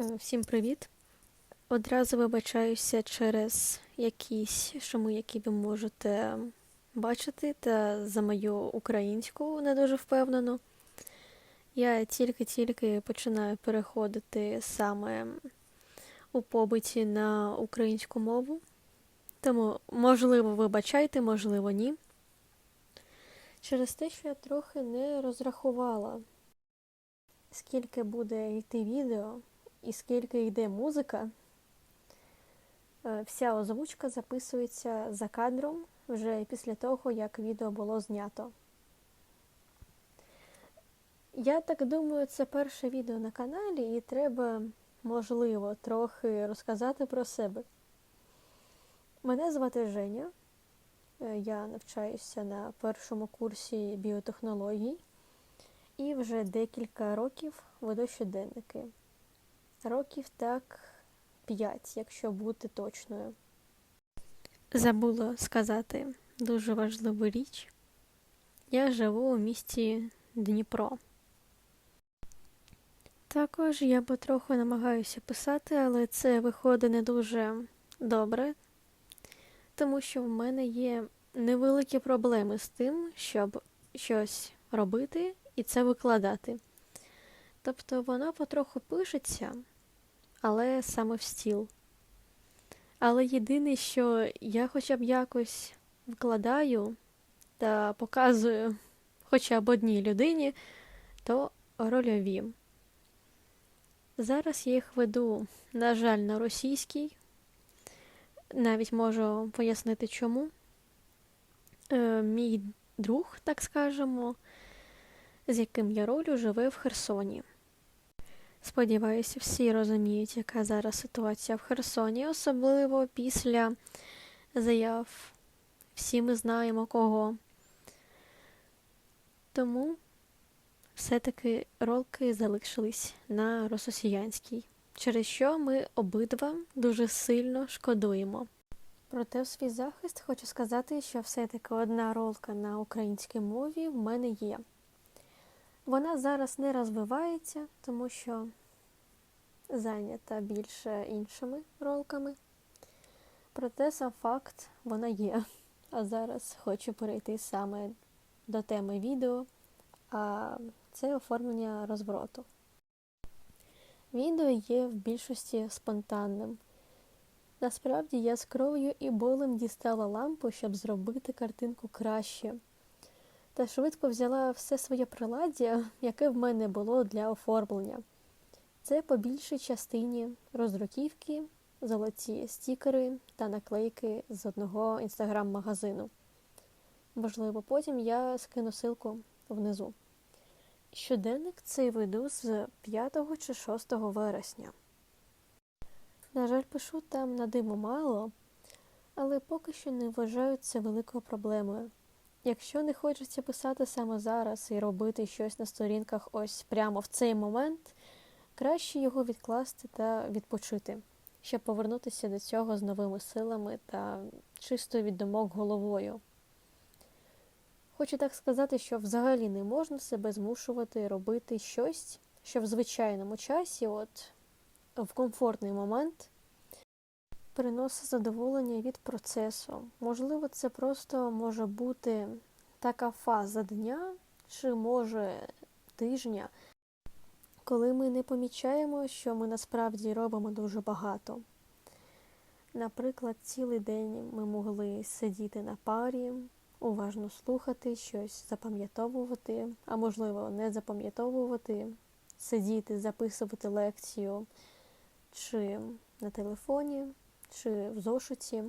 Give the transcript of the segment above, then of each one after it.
Е, Всім привіт! Одразу вибачаюся через якісь шуми, які ви можете бачити, та за мою українську не дуже впевнену. Я тільки-тільки починаю переходити саме у побуті на українську мову. Тому, можливо, вибачайте, можливо, ні. Через те, що я трохи не розрахувала, скільки буде йти відео і скільки йде музика. Е, Вся озвучка записується за кадром вже після того, як відео було знято. Я так думаю, це перше відео на каналі, і треба, можливо, трохи розказати про себе. Мене звати Женя. Е, Я навчаюся на першому курсі біотехнологій і вже декілька років веду щоденники. Років так 5, якщо бути точною. Забула сказати дуже важливу річ. Я живу у місті Дніпро. Також я потроху намагаюся писати, але це виходить не дуже добре, тому що в мене є невеликі проблеми з тим, щоб щось робити і це викладати. Тобто воно потроху пишеться, але саме в стіл. Але єдине, що я хоча б якось вкладаю та показую хоча б одній людині, то рольові. Зараз я їх веду, на жаль, на російській. Навіть можу пояснити чому. Е, мій друг, так скажемо, з яким я ролю, живе в Херсоні. Сподіваюся, всі розуміють, яка зараз ситуація в Херсоні, особливо після заяв. Всі ми знаємо кого. Тому все-таки ролки залишились на рососіянській, через що ми обидва дуже сильно шкодуємо. Проте в свій захист хочу сказати, що все-таки одна ролка на українській мові в мене є. Вона зараз не розвивається, тому що зайнята більше іншими ролками. Проте сам факт вона є. А зараз хочу перейти саме до теми відео, а це оформлення розвороту. Відео є в більшості спонтанним. Насправді я з кров'ю і болем дістала лампу, щоб зробити картинку краще та швидко взяла все своє приладдя, яке в мене було для оформлення. Це по більшій частині роздруківки, золоті стікери та наклейки з одного інстаграм-магазину. Можливо, потім я скину ссылку внизу. Щоденник цей веду з 5 чи 6 вересня. На жаль, пишу там на диму мало, але поки що не вважаю це великою проблемою. Якщо не хочеться писати саме зараз і робити щось на сторінках ось прямо в цей момент, краще його відкласти та відпочити, щоб повернутися до цього з новими силами та чисто від думок головою. Хочу так сказати, що взагалі не можна себе змушувати робити щось, що в звичайному часі, от в комфортний момент, приносить задоволення від процесу. Можливо, це просто може бути така фаза дня, чи може тижня, коли ми не помічаємо, що ми насправді робимо дуже багато. Наприклад, цілий день ми могли сидіти на парі, уважно слухати щось, запам'ятовувати, а можливо, не запам'ятовувати, сидіти, записувати лекцію чи на телефоні, чи в зошиті.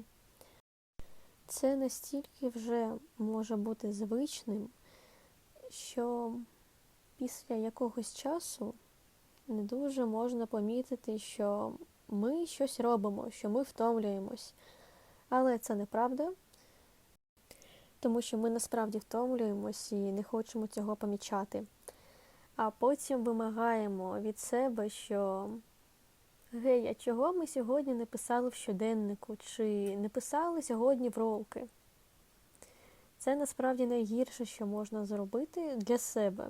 Це настільки вже може бути звичним, що після якогось часу не дуже можна помітити, що ми щось робимо, що ми втомлюємось. Але це неправда, тому що ми насправді втомлюємось і не хочемо цього помічати. А потім вимагаємо від себе, що Гей, а чого ми сьогодні не писали в щоденнику, чи не писали сьогодні в ролки? Це насправді найгірше, що можна зробити для себе.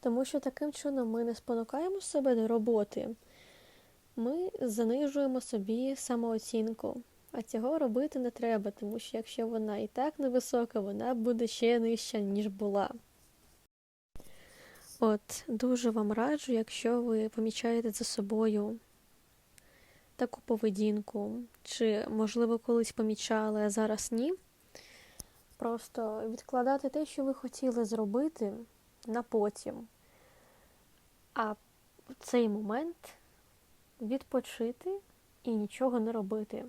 Тому що таким чином ми не спонукаємо себе до роботи, ми занижуємо собі самооцінку. А цього робити не треба, тому що якщо вона і так невисока, вона буде ще нижча, ніж була. От, дуже вам раджу, якщо ви помічаєте за собою таку поведінку, чи, можливо, колись помічали, а зараз ні. Просто відкладати те, що ви хотіли зробити на потім. А в цей момент відпочити і нічого не робити.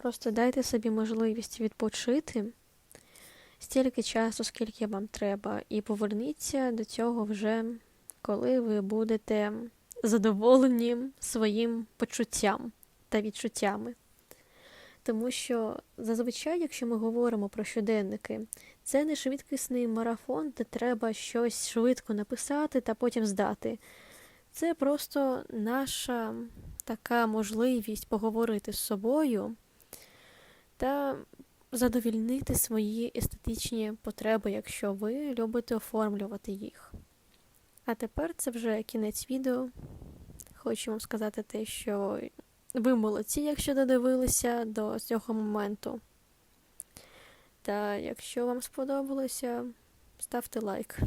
Просто дайте собі можливість відпочити стільки часу, скільки вам треба, і поверніться до цього вже, коли ви будете задоволені своїм почуттям та відчуттями. Тому що зазвичай, якщо ми говоримо про щоденники, це не швидкісний марафон, де треба щось швидко написати та потім здати. Це просто наша така можливість поговорити з собою та задовільнити свої естетичні потреби, якщо ви любите оформлювати їх. А тепер це вже кінець відео. Хочу вам сказати те, що ви молодці, якщо додивилися до цього моменту. Та якщо вам сподобалося, ставте лайк.